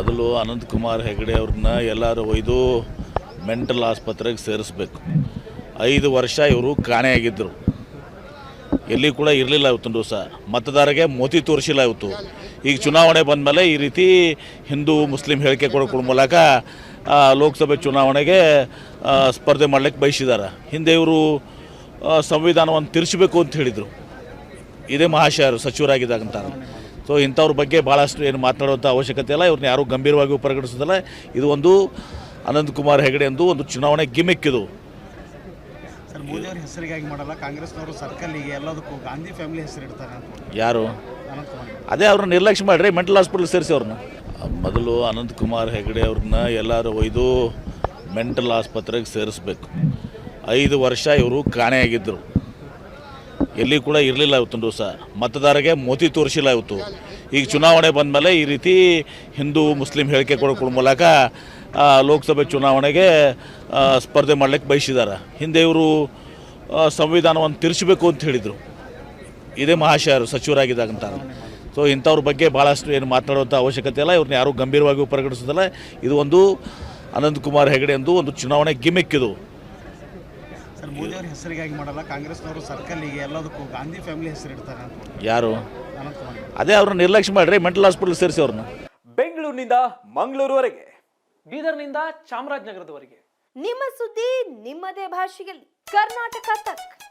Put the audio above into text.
ಮೊದಲು ಅನಂತಕುಮಾರ್ ಹೆಗಡೆ ಅವ್ರನ್ನ ಎಲ್ಲರೂ ಒಯ್ದು ಮೆಂಟಲ್ ಆಸ್ಪತ್ರೆಗೆ ಸೇರಿಸ್ಬೇಕು. ಐದು ವರ್ಷ ಇವರು ಕಾಣೆಯಾಗಿದ್ದರು ಎಲ್ಲಿ ಕೂಡ ಇರಲಿಲ್ಲ ಇವತ್ತಿನ ದಿವಸ. ಮತದಾರರಿಗೆ ಮೋತಿ ತೋರಿಸಿಲ್ಲ ಇವತ್ತು. ಈಗ ಚುನಾವಣೆ ಬಂದಮೇಲೆ ಈ ರೀತಿ ಹಿಂದೂ, ಮುಸ್ಲಿಂ ಹೇಳಿಕೆ ಕೊಡೋ ಮೂಲಕ ಲೋಕಸಭೆ ಚುನಾವಣೆಗೆ ಸ್ಪರ್ಧೆ ಮಾಡ್ಲಿಕ್ಕೆ ಬಯಸಿದ್ದಾರೆ ಹಿಂದೆ ಇವರು ಸಂವಿಧಾನವನ್ನು ತಿರ್ಸ್ಬೇಕು ಅಂತ ಹೇಳಿದರು. ಇದೇ ಮಹಾಶಯರು ಸಚಿವರಾಗಿದ್ದಾಗಂತ ಸೊ ಇಂಥವ್ರ ಬಗ್ಗೆ ಭಾಳಷ್ಟು ಏನು ಮಾತನಾಡುವಂಥ ಅವಶ್ಯಕತೆ ಇಲ್ಲ. ಇವ್ರನ್ನ ಯಾರೂ ಗಂಭೀರವಾಗಿ ಪರಿಗಣಿಸೋದಿಲ್ಲ ಇದು ಒಂದು ಅನಂತಕುಮಾರ್ ಹೆಗಡೆ ಎಂದು ಒಂದು ಚುನಾವಣೆ ಗಿಮಿಕ್ ಇದು. ಸರ್ ಹೆಸರಿಗಾಗಿ ಮಾಡಲ್ಲ. ಕಾಂಗ್ರೆಸ್ನವರು ಸರ್ಕಲ್ಗೆ ಎಲ್ಲದಕ್ಕೂ ಗಾಂಧಿ ಫ್ಯಾಮಿಲಿ ಹೆಸರು ಇಡ್ತಾರೆ ಅಂತ. ಯಾರು? ಅದೇ ಅವ್ರನ್ನ ನಿರ್ಲಕ್ಷ್ಯ ಮಾಡಿರಿ ಮೆಂಟಲ್ ಹಾಸ್ಪಿಟಲ್ ಸೇರಿಸಿ ಅವ್ರನ್ನ. ಮೊದಲು ಅನಂತಕುಮಾರ್ ಹೆಗಡೆ ಅವ್ರನ್ನ ಎಲ್ಲರೂ ಒಯ್ದು ಮೆಂಟಲ್ ಆಸ್ಪತ್ರೆಗೆ ಸೇರಿಸ್ಬೇಕು. ಐದು ವರ್ಷ ಇವರು ಕಾಣೆಯಾಗಿದ್ದರು ಎಲ್ಲಿ ಕೂಡ ಇರಲಿಲ್ಲ ಇವತ್ತು ದಿವಸ. ಮತದಾರರಿಗೆ ಮೋತಿ ತೋರಿಸಿಲ್ಲ ಇವತ್ತು. ಈಗ ಚುನಾವಣೆ ಬಂದಮೇಲೆ ಈ ರೀತಿ ಹಿಂದೂ, ಮುಸ್ಲಿಂ ಹೇಳಿಕೆ ಕೊಡೋ ಮೂಲಕ ಲೋಕಸಭೆ ಚುನಾವಣೆಗೆ ಸ್ಪರ್ಧೆ ಮಾಡ್ಲಿಕ್ಕೆ ಬಯಸಿದ್ದಾರೆ ಹಿಂದೆ ಇವರು ಸಂವಿಧಾನವನ್ನು ತಿರ್ಚಬೇಕು ಅಂತ ಹೇಳಿದರು. ಇದೇ ಮಹಾಶಯರು ಸಚಿವರಾಗಿದ್ದಾಗಂತ ಸೊ ಇಂಥವ್ರ ಬಗ್ಗೆ ಭಾಳಷ್ಟು ಏನು ಮಾತನಾಡುವಂಥ ಅವಶ್ಯಕತೆ ಇಲ್ಲ. ಇವ್ರನ್ನ ಯಾರೂ ಗಂಭೀರವಾಗಿ ಪ್ರಕಟಿಸೋದಿಲ್ಲ ಇದು ಒಂದು ಅನಂತಕುಮಾರ್ ಹೆಗಡೆ ಎಂದು ಒಂದು ಚುನಾವಣೆ ಗಿಮಿಕ್ ಇದು. ಸರ್ ಮೋದಿ ಅವ್ರ ಹೆಸರಿಗಾಗಿ ಮಾಡಲ್ಲ ಕಾಂಗ್ರೆಸ್ನವರು ಸರ್ಕಲ್ಲಿಗೆ ಎಲ್ಲದಕ್ಕೂ ಗಾಂಧಿ ಫ್ಯಾಮಿಲಿ ಹೆಸರು ಇಡ್ತಾರೆ ಅಂತ. ಯಾರು? ಅದೇ ಅವ್ರನ್ನ ನಿರ್ಲಕ್ಷ್ಯ ಮಾಡ್ರಿ ಮೆಂಟಲ್ ಹಾಸ್ಪಿಟಲ್ ಸೇರಿಸಿ ಅವ್ರನ್ನ. ಬೆಂಗಳೂರಿನಿಂದ ಮಂಗಳೂರುವರೆಗೆ. ಬೀದರ್ನಿಂದ ಚಾಮರಾಜನಗರದವರೆಗೆ. ನಿಮ್ಮ ಸುದ್ದಿ ನಿಮ್ಮದೇ ಭಾಷೆಯಲ್ಲಿ. ಕರ್ನಾಟಕ ತಕ್.